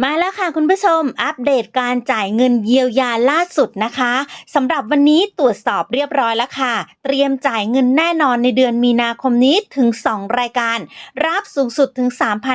มาแล้วค่ะคุณผู้ชม อัปเดตการจ่ายเงินเยียวยาล่าสุดนะคะสำหรับวันนี้ตรวจสอบเรียบร้อยแล้วค่ะ เตรียมจ่ายเงินแน่นอนในเดือนมีนาคมนี้ถึง 2 รายการ รับสูงสุดถึง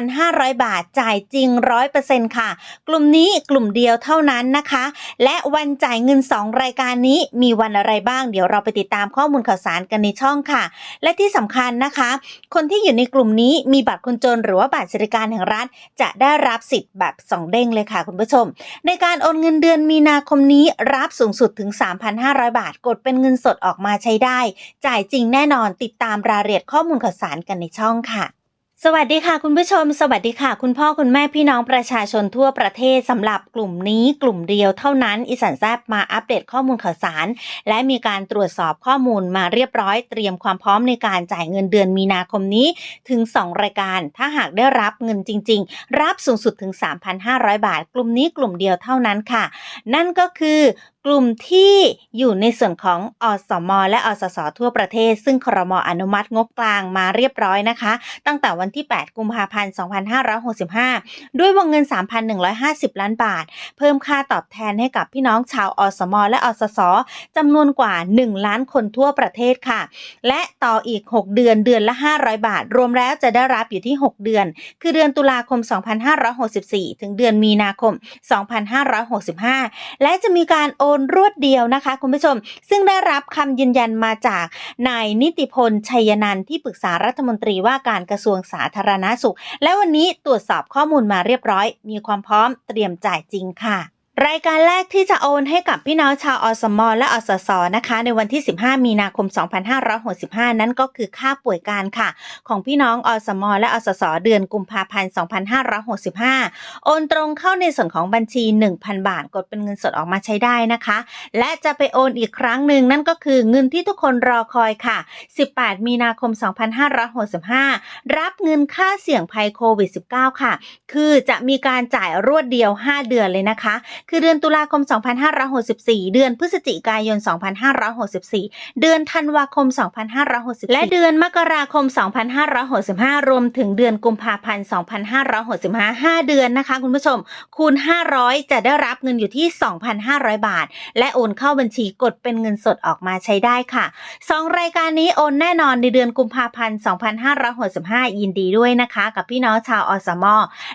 3,500 บาทจ่ายจริง 100%ค่ะ กลุ่มนี้กลุ่มเดียวเท่านั้นนะคะ และวันจ่ายเงิน 2 รายการนี้มีวันอะไรบ้าง เดี๋ยวเราไปติดตามข้อมูลข่าวสารกันในช่องค่ะ และที่สำคัญนะคะ คนที่อยู่ในกลุ่มนี้มีบัตรคนจนหรือว่าบัตรสวัสดิการแห่งรัฐจะได้รับสิทธิ์แบบสองเด้งเลยค่ะคุณผู้ชม ในการโอนเงินเดือนมีนาคมนี้รับสูงสุดถึง 3,500 บาท กดเป็นเงินสดออกมาใช้ได้ จ่ายจริงแน่นอนติดตามรายละเอียดข้อมูลข่าวสารกันในช่องค่ะ สวัสดีค่ะคุณผู้ชม สวัสดีค่ะ คุณพ่อคุณแม่พี่น้องประชาชนทั่วประเทศสำหรับกลุ่มนี้กลุ่มเดียวเท่านั้นอีสันแซบมาอัปเดตข้อมูลข่าวสาร และมีการตรวจสอบข้อมูลมาเรียบร้อยเตรียมความพร้อมในการจ่ายเงินเดือนมีนาคมนี้ถึง 2 รายการ ถ้าหากได้รับเงินจริง ๆ รับสูงสุดถึง 3,500 บาท กลุ่มนี้กลุ่มเดียวเท่านั้นค่ะ นั่นก็คือ กลุ่มที่อยู่ในส่วนของอสม และอสส ทั่วประเทศ ซึ่งครมอนุมัติงบกลางมาเรียบร้อยนะคะ ตั้งแต่วันที่ 8 กุมภาพันธ์ 2565 ด้วยวงเงิน 3,150 ล้านบาท เพิ่มค่าตอบแทนให้กับพี่น้องชาวอสม และอสสจำนวนกว่า 1 ล้านคนทั่วประเทศค่ะ และต่ออีก 6 เดือนเดือนละ 500 บาท รวมแล้วจะได้รับอยู่ที่ 6 เดือน คือเดือนตุลาคม 2564 ถึงเดือนมีนาคม 2565 และจะมีการโอนนรวดเดียวนะคะ คุณผู้ชม ซึ่งได้รับคำยืนยันมาจากนายนิติพลชัยนันท์ที่ปรึกษารัฐมนตรีว่าการกระทรวงสาธารณาสุข และวันนี้ตรวจสอบข้อมูลมาเรียบร้อย มีความพร้อมเตรียมจ่ายจริงค่ะ รายการแรกที่จะโอนให้กับพี่น้องชาวอสมอและอสสนะคะ ในวันที่ 15 มีนาคม 2565 นั่นก็คือค่าป่วยการค่ะ ของพี่น้องอสมอและอสสเดือนกุมภาพันธ์ 2565 โอนตรงเข้าในส่วนของบัญชี 1,000 บาท กดเป็นเงินสดออกมาใช้ได้นะคะ และจะไปโอนอีกครั้งหนึ่งนั่นก็คือเงินที่ทุกคนรอคอยค่ะ 18 มีนาคม 2565 รับเงินค่าเสี่ยงภัยโควิด -19 ค่ะ คือจะมีการจ่ายรวดเดียว 5 เดือนเลยนะคะคือเดือนตุลาคม 2564 เดือนพฤศจิกายน 2564 เดือนธันวาคม 2564 และเดือนมกราคม 2565 รวมถึงเดือนกุมภาพันธ์ 2565 5 เดือนนะคะคุณผู้ชม คูณ 500 จะได้รับเงินอยู่ที่ 2,500 บาท และโอนเข้าบัญชีกดเป็นเงินสดออกมาใช้ได้ค่ะ 2 รายการนี้โอนแน่นอนในเดือนกุมภาพันธ์ 2565 ยินดีด้วยนะคะ กับพี่น้องชาวอสม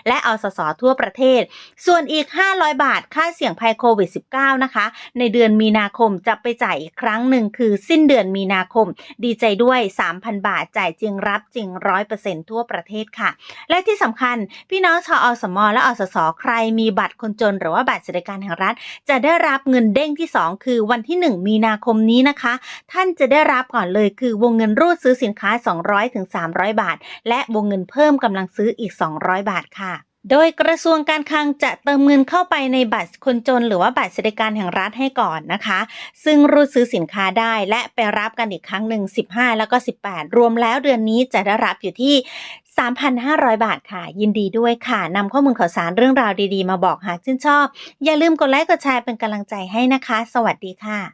และอสสทั่วประเทศ ส่วนอีก 500 บาทค่าาเสี่ยงภัยโควิด -19 นะคะ ในเดือนมีนาคมจะไปจ่ายอีกครั้งหนึ่งคือสิ้นเดือนมีนาคม ดีใจด้วย 3,000 บาทจ่ายจริงรับจริง100%ทั่วประเทศค่ะ และที่สำคัญพี่น้องชาวอสมและอสสใครมีบัตรคนจน หรือว่าบัตรสวัสดิการแห่งรัฐ จะได้รับเงินเด้งที่ 2 คือวันที่ 1 มีนาคมนี้นะคะ ท่านจะได้รับก่อนเลยคือวงเงินรูดซื้อสินค้า 200ถึง300 บาท และวงเงินเพิ่มกำลังซื้ออีก 200 บาทค่ะ โดยกระทรวงการคลังจะเติมเงินเข้าไปในบัตรคนจน หรือว่าบัตรสวัสดิการแห่งรัฐให้ก่อนนะคะ ซึ่งรูดซื้อสินค้าได้และไปรับกันอีกครั้งหนึ่ง 15 แล้วก็ 18 รวมแล้วเดือนนี้จะได้รับอยู่ที่ 3,500 บาทค่ะ ยินดีด้วยค่ะนำข้อมูลข่าวสารเรื่องราวดีๆ มาบอกหากชื่นชอบ อย่าลืมกดไลค์กดแชร์เป็นกำลังใจให้นะคะ สวัสดีค่ะ